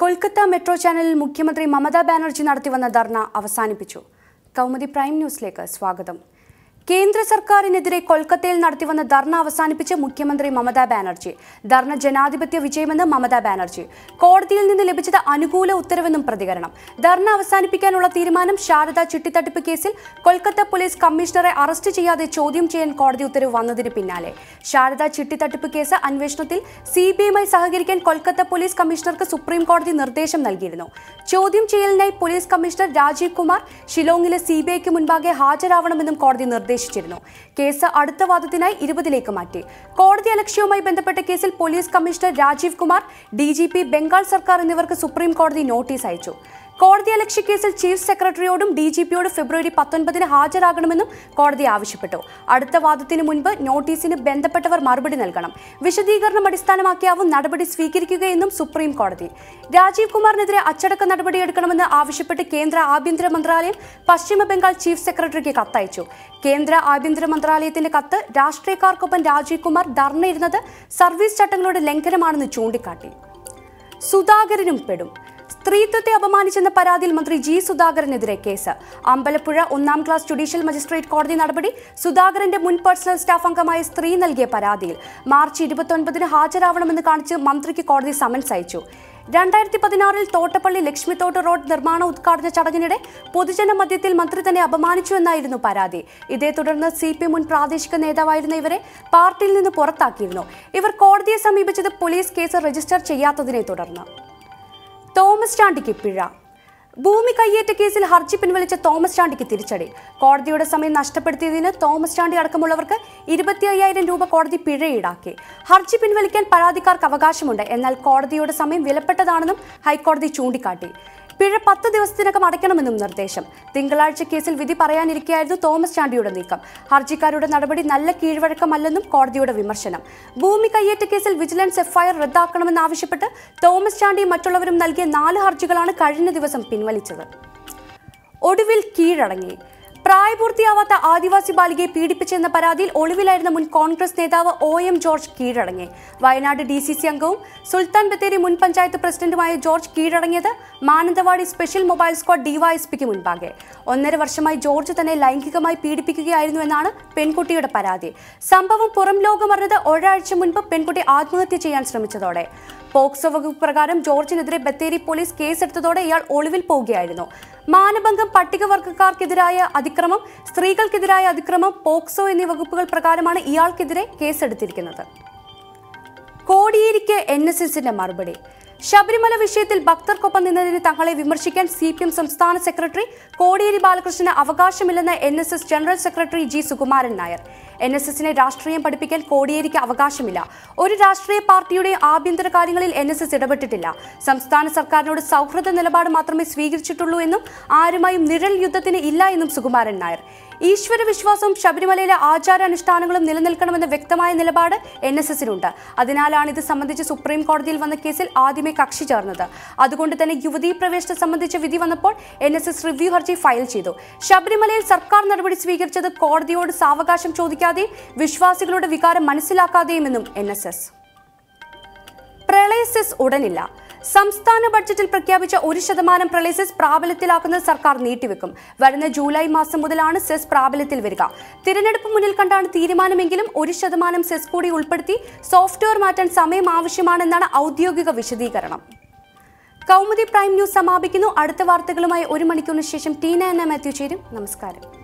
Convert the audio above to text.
Kolkata metro ചാനലിൽ മുഖ്യമന്ത്രി മമതാ ബാനർജി നടത്തിവന്ന ധർണ അവസാനിപ്പിച്ചു. കൗമുദി പ്രൈം ന്യൂസിലേക്ക് സ്വാഗതം. കേന്ദ്ര സർക്കാരിനെതിരെ കൊൽക്കത്തയിൽ നടത്തിവന്ന ധർണ അവസാനിപ്പിച്ച് മുഖ്യമന്ത്രി മമതാ ബാനർജി. ധർണ ജനാധിപത്യ വിജയമെന്ന് മമതാ ബാനർജി. കോടതിയിൽ നിന്ന് ലഭിച്ചത് അനുകൂല ഉത്തരവെന്നും പ്രതികരണം. ധർണ അവസാനിപ്പിക്കാനുള്ള തീരുമാനം ശാരദ ചിട്ടിത്തട്ടിപ്പ് കേസിൽ കൊൽക്കത്ത പോലീസ് കമ്മീഷണറെ അറസ്റ്റ് ചെയ്യാതെ ചോദ്യം ചെയ്യാൻ കോടതി ഉത്തരവ് വന്നതിന് പിന്നാലെ. ശാരദ ചിട്ടിത്തട്ടിപ്പ് കേസ് അന്വേഷണത്തിൽ സിബിഐ സഹകരിക്കാൻ കൊൽക്കത്ത പോലീസ് കമ്മീഷണർക്ക് സുപ്രീം കോടതി നിർദ്ദേശം നൽകിയിരുന്നു. ചോദ്യം ചെയ്യലിനായി പോലീസ് കമ്മീഷണർ രാജീവ് കുമാർ ഷിലോങ്ങിലെ സിബിഐക്ക് മുൻപാകെ ഹാജരാവണമെന്നും കോടതി നിർദ്ദേശിച്ചിരുന്നു. കേസ് അടുത്ത വാദത്തിനായി ഇരുപതിലേക്ക് മാറ്റി. കോടതി അലക്ഷ്യവുമായി ബന്ധപ്പെട്ട കേസിൽ police commissioner Rajeev Kumar D Bengal സർക്കാർ എന്നിവർക്ക് സുപ്രീം കോടതി നോട്ടീസ് അയച്ചു. കോടതി അലക്ഷ്യ കേസിൽ ചീഫ് സെക്രട്ടറിയോടും ഡി ജി പിയോടും ഫെബ്രുവരി പത്തൊൻപതിന് ഹാജരാകണമെന്നും കോടതി ആവശ്യപ്പെട്ടു. അടുത്ത വാദത്തിന് മുൻപ് നോട്ടീസിന് ബന്ധപ്പെട്ടവർ മറുപടി നൽകണം. വിശദീകരണം അടിസ്ഥാനമാക്കിയാവും നടപടി സ്വീകരിക്കുകയെന്നും സുപ്രീം കോടതി. രാജീവ് കുമാറിനെതിരെ അച്ചടക്ക നടപടിയെടുക്കണമെന്ന് ആവശ്യപ്പെട്ട് കേന്ദ്ര ആഭ്യന്തര മന്ത്രാലയം പശ്ചിമ ബംഗാൾ ചീഫ് സെക്രട്ടറിക്ക് കത്തയച്ചു. കേന്ദ്ര ആഭ്യന്തര മന്ത്രാലയത്തിന്റെ കത്ത് രാഷ്ട്രീയക്കാർക്കൊപ്പം രാജീവ് കുമാർ ധർണയിരുന്നത് സർവീസ് ചട്ടങ്ങളുടെ ലംഘനമാണെന്ന് ചൂണ്ടിക്കാട്ടി. സുധാകരനും പെടും. സ്ത്രീത്വത്തെ അപമാനിച്ചെന്ന പരാതിയിൽ മന്ത്രി ജി സുധാകരനെതിരെ കേസ്. അമ്പലപ്പുഴ ഒന്നാം ക്ലാസ് ജുഡീഷ്യൽ മജിസ്ട്രേറ്റ് കോടതി നടപടി സുധാകരന്റെ മുൻ പേഴ്സണൽ സ്റ്റാഫ് അംഗമായ സ്ത്രീ നൽകിയ പരാതിയിൽ. മാർച്ച് ഇരുപത്തൊൻപതിന് ഹാജരാവണമെന്ന് കാണിച്ച് മന്ത്രിക്ക് കോടതി സമൻസ് അയച്ചു. രണ്ടായിരത്തി പതിനാറിൽ തോട്ടപ്പള്ളി ലക്ഷ്മിത്തോട്ട് റോഡ് നിർമ്മാണ ഉദ്ഘാടന ചടങ്ങിനിടെ പൊതുജന മധ്യത്തിൽ മന്ത്രി തന്നെ അപമാനിച്ചു എന്നായിരുന്നു പരാതി. ഇതേ തുടർന്ന് സി പി മുൻ പ്രാദേശിക നേതാവായിരുന്ന ഇവരെ പാർട്ടിയിൽ നിന്ന് പുറത്താക്കിയിരുന്നു. ഇവർ കോടതിയെ സമീപിച്ചത് പോലീസ് കേസ് രജിസ്റ്റർ ചെയ്യാത്തതിനെ തുടർന്ന്. തോമസ് ചാണ്ടിക്ക് പിഴ. ഭൂമി കയ്യേറ്റ കേസിൽ ഹർജി പിൻവലിച്ച തോമസ് ചാണ്ടിക്ക് തിരിച്ചടി. കോടതിയുടെ സമയം നഷ്ടപ്പെടുത്തിയതിന് തോമസ് ചാണ്ടി അടക്കമുള്ളവർക്ക് ഇരുപത്തി അയ്യായിരം രൂപ കോടതി പിഴ ഈടാക്കി ഹർജി പിൻവലിക്കാൻ പരാതിക്കാർക്ക് അവകാശമുണ്ട്. എന്നാൽ കോടതിയുടെ സമയം വിലപ്പെട്ടതാണെന്നും ഹൈക്കോടതി ചൂണ്ടിക്കാട്ടി. പിഴ പത്ത് ദിവസത്തിനകം അടയ്ക്കണമെന്നും നിർദ്ദേശം. തിങ്കളാഴ്ച കേസിൽ വിധി പറയാനിരിക്കെയായിരുന്നു തോമസ് ചാണ്ടിയുടെ നീക്കം. ഹർജിക്കാരുടെ നടപടി നല്ല കീഴ്വഴക്കമല്ലെന്നും കോടതിയുടെ വിമർശനം. ഭൂമി കയ്യേറ്റ കേസിൽ വിജിലൻസ് എഫ്ഐആർ റദ്ദാക്കണമെന്നാവശ്യപ്പെട്ട് തോമസ് ചാണ്ടി മറ്റുള്ളവരും നൽകിയ നാല് ഹർജികളാണ് കഴിഞ്ഞ ദിവസം പിൻവലിച്ചത്. ഒടുവിൽ കീഴടങ്ങി. പ്രായപൂർത്തിയാവാത്ത ആദിവാസി ബാലികയെ പീഡിപ്പിച്ചെന്ന പരാതിയിൽ ഒളിവിലായിരുന്ന മുൻ കോൺഗ്രസ് നേതാവ് ഒ എം ജോർജ് കീഴടങ്ങി. വയനാട് ഡി സി സി അംഗവും സുൽത്താൻ ബത്തേരി മുൻ പഞ്ചായത്ത് പ്രസിഡന്റുമായ ജോർജ് കീഴടങ്ങിയത് മാനന്തവാടി സ്പെഷ്യൽ മൊബൈൽ സ്ക്വാഡ് ഡിവൈഎസ്പിക്ക് മുൻപാകെ. ഒന്നര വർഷമായി ജോർജ് തന്നെ ലൈംഗികമായി പീഡിപ്പിക്കുകയായിരുന്നു എന്നാണ് പെൺകുട്ടിയുടെ പരാതി. സംഭവം പുറം ലോകമറിഞ്ഞത് ഒരാഴ്ച മുൻപ് പെൺകുട്ടി ആത്മഹത്യ ചെയ്യാൻ ശ്രമിച്ചതോടെ. പോക്സോ വകുപ്പ് പ്രകാരം ജോർജിനെതിരെ ബത്തേരി പോലീസ് കേസെടുത്തതോടെ ഇയാൾ ഒളിവിൽ പോവുകയായിരുന്നു. മാനഭംഗം പട്ടികവർഗക്കാർക്കെതിരായ അതിക്രമം സ്ത്രീകൾക്കെതിരായ അതിക്രമം പോക്സോ എന്നീ വകുപ്പുകൾ പ്രകാരമാണ് ഇയാൾക്കെതിരെ കേസെടുത്തിരിക്കുന്നത്. കോടിയേരിക്ക് എൻ എസ് എസിന്റെ മറുപടി. ശബരിമല വിഷയത്തിൽ ഭക്തർക്കൊപ്പം നിന്നതിന് തങ്ങളെ വിമർശിക്കാൻ സി പി എം സംസ്ഥാന സെക്രട്ടറി കോടിയേരി ബാലകൃഷ്ണന് അവകാശമില്ലെന്ന് N S S general secretary G Sukumaran Nair. N S എസിനെ രാഷ്ട്രീയം പഠിപ്പിക്കാൻ കോടിയേരിക്ക് അവകാശമില്ല. ഒരു രാഷ്ട്രീയ പാർട്ടിയുടെ ആഭ്യന്തര കാര്യങ്ങളിൽ എൻ എസ് എസ് ഇടപെട്ടിട്ടില്ല. സംസ്ഥാന സർക്കാരിനോട് സൗഹൃദ നിലപാട് മാത്രമേ സ്വീകരിച്ചിട്ടുള്ളൂ എന്നും ആരുമായും നിഴൽ യുദ്ധത്തിന് ഇല്ല എന്നും സുകുമാരൻ നായർ. ഈശ്വര വിശ്വാസവും ശബരിമലയിലെ ആചാരാനുഷ്ഠാനങ്ങളും നിലനിൽക്കണമെന്ന വ്യക്തമായ നിലപാട് എൻ എസ് എസിനുണ്ട് അതിനാലാണ് ഇത് സംബന്ധിച്ച് സുപ്രീം കോടതിയിൽ വന്ന കേസിൽ ആദ്യമേ കക്ഷി ചേർന്നത്. അതുകൊണ്ട് തന്നെ യുവതീ പ്രവേശനം സംബന്ധിച്ച വിധി വന്നപ്പോൾ എൻ എസ് എസ് റിവ്യൂ ഹർജി ഫയൽ ചെയ്തു. ശബരിമലയിൽ സർക്കാർ നടപടി സ്വീകരിച്ചത് കോടതിയോട് സാവകാശം ചോദിക്കാതെയും വിശ്വാസികളുടെ വികാരം മനസ്സിലാക്കാതെയുമെന്നും എൻ എസ് എസ്. പ്രളയ സെസ് ഉടനില്ല. സംസ്ഥാന ബഡ്ജറ്റിൽ പ്രഖ്യാപിച്ച ഒരു ശതമാനം പ്രളയ സെസ് പ്രാബല്യത്തിലാക്കുന്നത് സർക്കാർ നീട്ടിവെക്കും. വരുന്ന ജൂലൈ മാസം മുതലാണ് സെസ് പ്രാബല്യത്തിൽ വരിക. തിരഞ്ഞെടുപ്പ് മുന്നിൽ കണ്ടാണ് തീരുമാനമെങ്കിലും ഒരു ശതമാനം സെസ് കൂടി ഉൾപ്പെടുത്തി സോഫ്റ്റ്വെയർ മാറ്റാൻ സമയം ആവശ്യമാണെന്നാണ് ഔദ്യോഗിക വിശദീകരണം. കൗമുദി പ്രൈം ന്യൂസ് സമാപിക്കുന്നു. അടുത്ത വാർത്തകളുമായി ഒരു മണിക്കൂറിന് ശേഷം ടീന എന്ന മാത്യു ചേരും. നമസ്കാരം.